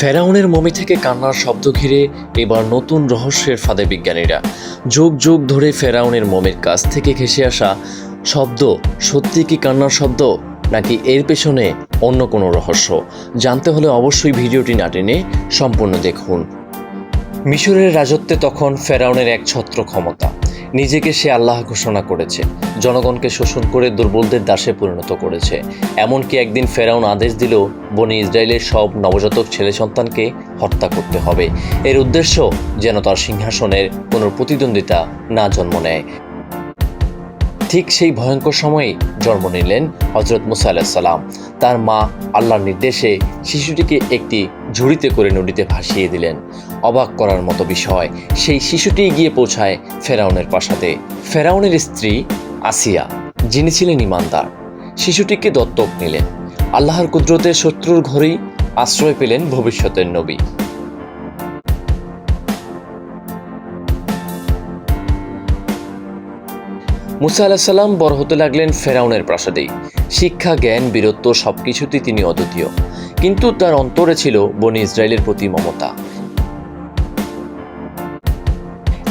ফেরাউনের মমি থেকে কান্নার শব্দ ঘিরে এবার নতুন রহস্যের ফাঁদে বিজ্ঞানীরা। যুগ যুগ ধরে ফেরাউনের মমির কাছ থেকে ঘেসে আসা শব্দ সত্যি কি কান্নার শব্দ, নাকি এর পেছনে অন্য কোনো রহস্য? জানতে হলে অবশ্যই ভিডিওটি না টেনে সম্পূর্ণ দেখুন। মিশরের রাজত্বে তখন ফেরাউনের এক ছত্র ক্ষমতা। নিজেকে সে আল্লাহ ঘোষণা করেছে, জনগণকে শোষণ করে দুর্বলদের দাসে পরিণত করেছে। এমনকি একদিন ফেরাউন আদেশ দিল, বনি ইসরায়েলের সব নবজাতক ছেলে সন্তানকে হত্যা করতে হবে। এর উদ্দেশ্য যেন তার সিংহাসনের কোনো প্রতিদ্বন্দ্বিতা না জন্ম নেয়। ঠিক সেই ভয়ঙ্কর সময়ে জন্ম নিলেন হজরত মুসা আলাহিসাল্লাম তার মা আল্লাহর নির্দেশে শিশুটিকে একটি ঝুড়িতে করে নদীতে ভাসিয়ে দিলেন। অবাক করার মতো বিষয়, সেই শিশুটি গিয়ে পৌঁছায় ফেরাউনের প্রাসাদে। ফেরাউনের স্ত্রী আসিয়া, যিনি ছিলেন ইমানদার, শিশুটিকে দত্তক নিলেন। আল্লাহর কুদরতের শত্রুর ঘরেই আশ্রয় পেলেন ভবিষ্যতের নবী। মুসা আলাহিসাল্লাম বড় হতে লাগলেন ফেরাউনের প্রাসাদেই শিক্ষা, জ্ঞান, বীরত্ব সবকিছুতেই তিনি অদ্বিতীয়। কিন্তু তার অন্তরে ছিল বনি ইসরায়েলের প্রতি মমতা।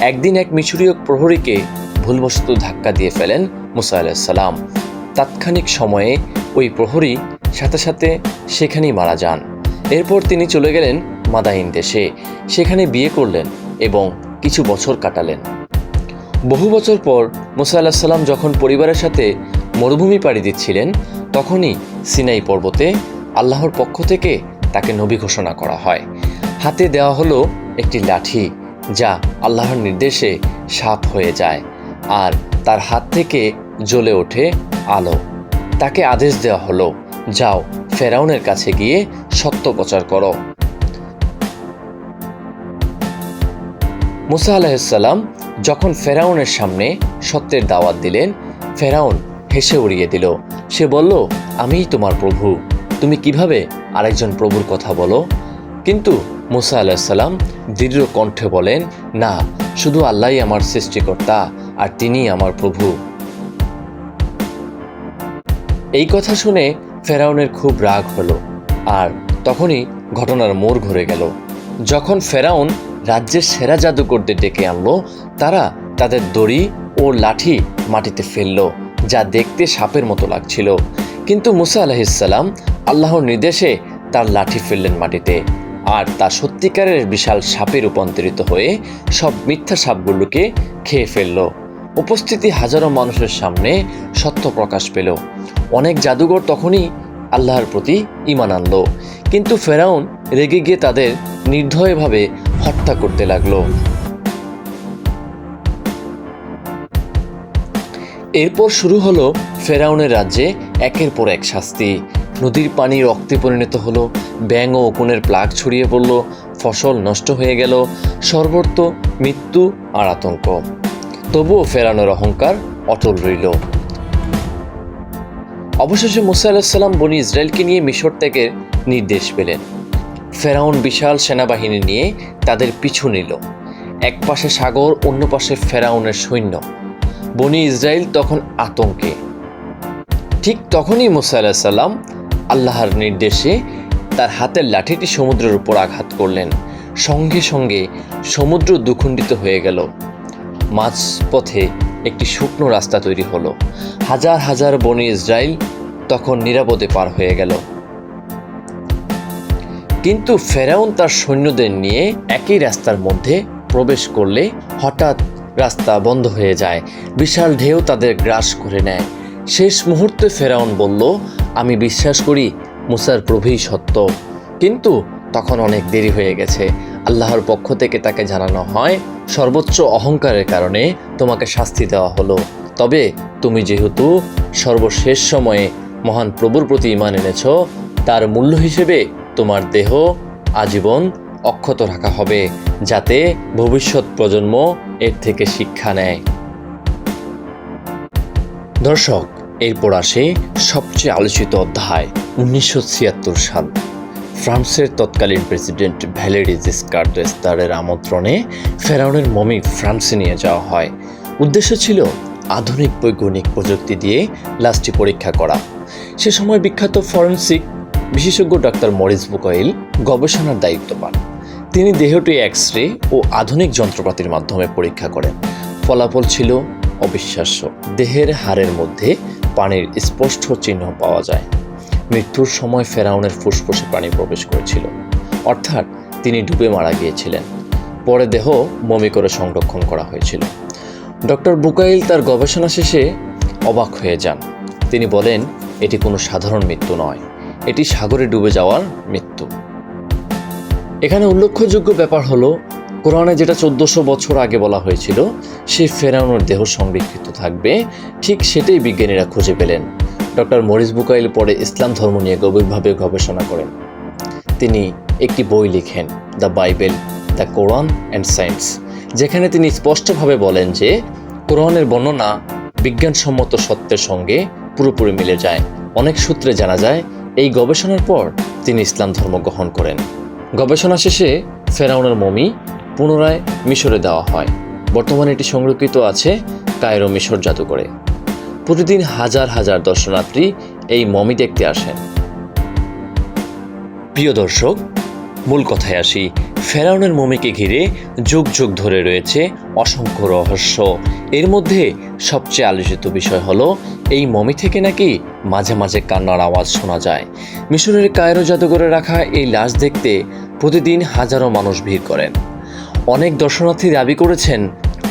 একদিন এক মিশরীয় প্রহরীকে ভুলবশত ধাক্কা দিয়ে ফেলেন মুসা আলাহিসাল্লাম তাৎক্ষণিক সময়ে ওই প্রহরী সাথে সাথে সেখানেই মারা যান। এরপর তিনি চলে গেলেন মাদাইন দেশে। সেখানে বিয়ে করলেন এবং কিছু বছর কাটালেন। বহু বছর পর মুসা আল্লাহ সাল্লাম যখন পরিবারের সাথে মরুভূমি পাড়ি দিচ্ছিলেন, তখনই সিনাই পর্বতে আল্লাহর পক্ষ থেকে তাকে নবী ঘোষণা করা হয়। হাতে দেওয়া হলো একটি লাঠি, যা আল্লাহর নির্দেশে সাপ হয়ে যায় আর তার হাত থেকে জ্বলে ওঠে আলো। তাকে আদেশ দেওয়া হলো, যাও, ফেরাউনের কাছে গিয়ে সত্য প্রচার করো। মুসা আলাহিসাল্লাম যখন ফেরাউনের সামনে সত্যের দাওয়াত দিলেন, ফেরাউন হেসে উড়িয়ে দিল। সে বলল, আমিই তোমার প্রভু। তুমি কীভাবে আরেকজন প্রভুর কথা বলো? কিন্তু মুসা আলাহিসাল্লাম দৃঢ় কণ্ঠে বলেন, না, শুধু আল্লাহই আমার সৃষ্টিকর্তা, আর তিনিই আমার প্রভু। এই কথা শুনে ফেরাউনের খুব রাগ হলো, আর তখনই ঘটনার মোড় ঘুরে গেল। যখন ফেরাউন রাজ্যের সেরা জাদুকরদের ডেকে আনলো। তারা তাদের দড়ি ও লাঠি মাটিতে ফেলল, যা দেখতে সাপের মতো লাগছিল। কিন্তু মুসা আলাহিসাল্লাম আল্লাহর নির্দেশে তার লাঠি ফেললেন মাটিতে, আর তা সত্যিকারের বিশাল সাপে রূপান্তরিত হয়ে সব মিথ্যা সাপগুলোকে খেয়ে ফেলল। উপস্থিতি হাজারো মানুষের সামনে সত্য প্রকাশ পেল। অনেক জাদুঘর তখনই আল্লাহর প্রতি ইমান আনলো। কিন্তু ফেরাউন রেগে গিয়ে তাদের নির্দয়ভাবে হত্যা করতে লাগল। এরপর শুরু হলো ফেরাউনের রাজ্যে একের পর এক শাস্তি। নদীর পানি রক্তে পরিণত হলো, ব্যাঙ ও উকুনের প্লাগ ছড়িয়ে পড়ল, ফসল নষ্ট হয়ে গেল, সর্বত্র মৃত্যু আর আতঙ্ক। তবুও ফেরানোর অহংকার অটল রইল। অবশেষে মুসা আলাহিসাল্লাম বনি ইসরায়েলকে নিয়ে মিশর থেকে নির্দেশ পেলেন। ফেরাউন বিশাল সেনাবাহিনী নিয়ে তাদের পিছু নিল। এক পাশে সাগর, অন্য পাশে ফেরাউনের সৈন্য। বনি ইসরায়েল তখন আতঙ্কে। ঠিক তখনই মুসা আলাহিসাল্লাম আল্লাহর নির্দেশে তার হাতের লাঠিটি সমুদ্রের উপর আঘাত করলেন। সঙ্গে সঙ্গে সমুদ্র দুখণ্ডিত হয়ে গেল। মাঝপথে একটি শুকনো রাস্তা তৈরি হলো। হাজার হাজার বনি ইসরায়েল তখন নিরাপদে পার হয়ে গেল। কিন্তু ফেরাউন তার সৈন্যদের নিয়ে একই রাস্তার মধ্যে প্রবেশ করলে হঠাৎ রাস্তা বন্ধ হয়ে যায়, বিশাল ঢেউ তাদের গ্রাস করে নেয়। শেষ মুহূর্তে ফেরাউন বলল, আমি বিশ্বাস করি মুসার প্রভুই সত্য। কিন্তু তখন অনেক দেরি হয়ে গেছে। আল্লাহর পক্ষ থেকে তাকে জানানো হয়, সর্বোচ্চ অহংকারের কারণে তোমাকে শাস্তি দেওয়া হলো। তবে তুমি যেহেতু সর্বশেষ সময়ে মহান প্রভুর প্রতি ইমান এনেছ, তার মূল্য হিসেবে তোমার দেহ আজীবন অক্ষত রাখা হবে, যাতে ভবিষ্যৎ প্রজন্ম এর থেকে শিক্ষা নেয়। দর্শক, এরপর আসে সবচেয়ে আলোচিত অধ্যায়, উনিশশো ছিয়াত্তর সাল। ফ্রান্সের তৎকালীন প্রেসিডেন্ট ভ্যালেরি জিসকার ডেস্তারের আমন্ত্রণে ফেরাউনের মমি ফ্রান্সে নিয়ে যাওয়া হয়। উদ্দেশ্য ছিল আধুনিক বৈজ্ঞানিক প্রযুক্তি দিয়ে লাশটি পরীক্ষা করা। সে সময় বিখ্যাত ফরেন্সিক বিশেষজ্ঞ ডাক্তার মরিস বুকাইল গবেষণার দায়িত্ব পান তিনি দেহটি এক্স রে ও আধুনিক যন্ত্রপাতির মাধ্যমে পরীক্ষা করেন। ফলাফল ছিল অবিশ্বাস্য। দেহের হাড়ের মধ্যে পানির স্পষ্ট চিহ্ন পাওয়া যায়। মৃত্যুর সময় ফেরাউনের ফুসফুসে পানি প্রবেশ করেছিল। অর্থাৎ তিনি ডুবে মারা গিয়েছিলেন। পরে দেহ মমি করে সংরক্ষণ করা হয়েছিল। ডক্টর বুকাইল তার গবেষণা শেষে অবাক হয়ে যান। তিনি বলেন, এটি কোনো সাধারণ মৃত্যু নয়। এটি সাগরে ডুবে যাওয়ার মৃত্যু। এখানে উল্লেখযোগ্য ব্যাপার হলো, কোরআনে যেটা চোদ্দশো বছর আগে বলা হয়েছিল সেই ফেরাউনের দেহ সংরক্ষিত থাকবে, ঠিক সেটাই বিজ্ঞানীরা খুঁজে পেলেন। ডক্টর মরিস বুকাইল পরে ইসলাম ধর্ম নিয়ে গভীরভাবে গবেষণা করেন। তিনি একটি বই লিখেন, the Bible, the Quran and science যেখানে তিনি স্পষ্টভাবে বলেন যে, কোরআনের বর্ণনা বিজ্ঞানসম্মত সত্যের সঙ্গে পুরোপুরি মিলে যায়। অনেক সূত্রে জানা যায় এই গবেষণার পর তিনি ইসলাম ধর্ম গ্রহণ করেন। গবেষণা শেষে ফেরাউনের মমি পুনরায় মিশরে দেওয়া হয়। বর্তমানে এটি সংরক্ষিত আছে কায়রো মিশর জাদুঘরে। প্রতিদিন হাজার হাজার দর্শনার্থী এই মমি দেখতে আসেন। প্রিয় দর্শক, মূল কথায় আসি ফেরাউনের মমিকে ঘিরে যুগ যুগ ধরে রয়েছে অসংখ্য রহস্য। এর মধ্যে সবচেয়ে আলোচিত বিষয় হলো, এই মমি থেকে নাকি মাঝে মাঝে কান্নার আওয়াজ শোনা যায়। মিশরের কায়রো জাদুঘরে রাখা এই লাশ দেখতে প্রতিদিন হাজারো মানুষ ভিড় করেন। অনেক দর্শনার্থী দাবি করেছেন,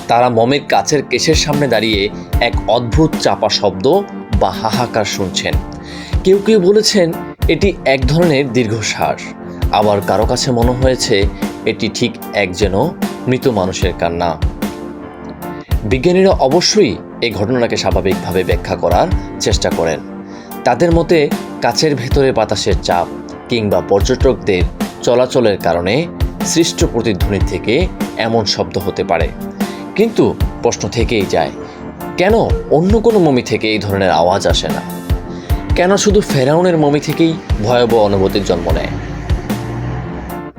তারা মমের কাছের কেশের সামনে দাঁড়িয়ে এক অদ্ভুত চাপা শব্দ বা হাহাকার শুনছেন। কেউ কেউ বলেছেন, এটি এক ধরনের দীর্ঘশ্বাস। আবার কারও কাছে মনে হয়েছে এটি ঠিক এক যেন মৃত মানুষের কান্না। বিজ্ঞানীরা অবশ্যই এই ঘটনাকে স্বাভাবিকভাবে ব্যাখ্যা করার চেষ্টা করেন। তাদের মতে, কাছের ভেতরে বাতাসের চাপ কিংবা পর্যটকদের চলাচলের কারণে সৃষ্ট প্রতিধ্বনি থেকে এমন শব্দ হতে পারে। কিন্তু প্রশ্ন থেকেই যায়, কেন অন্য কোনো মমি থেকে এই ধরনের আওয়াজ আসে না? কেন শুধু ফেরাউনের মমি থেকেই ভয়াবহ অনুভূতির জন্ম নেয়?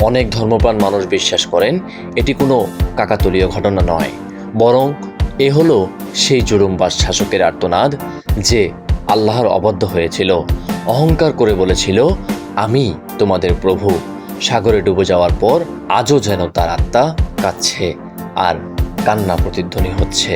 অনেক ধর্মপ্রাণ মানুষ বিশ্বাস করেন, এটি কোনো কাকাতুলীয় ঘটনা নয় বরং এ হলো সেই জুরুমবাস শাসকের আর্তনাদ যে আল্লাহর অবদ্ধ হয়েছিল, অহংকার করে বলেছিল, আমি তোমাদের প্রভু সাগরে ডুবে যাওয়ার পর আজও যেন তার আত্মা কাঁদছে আর কান্না প্রতিধ্বনি হচ্ছে.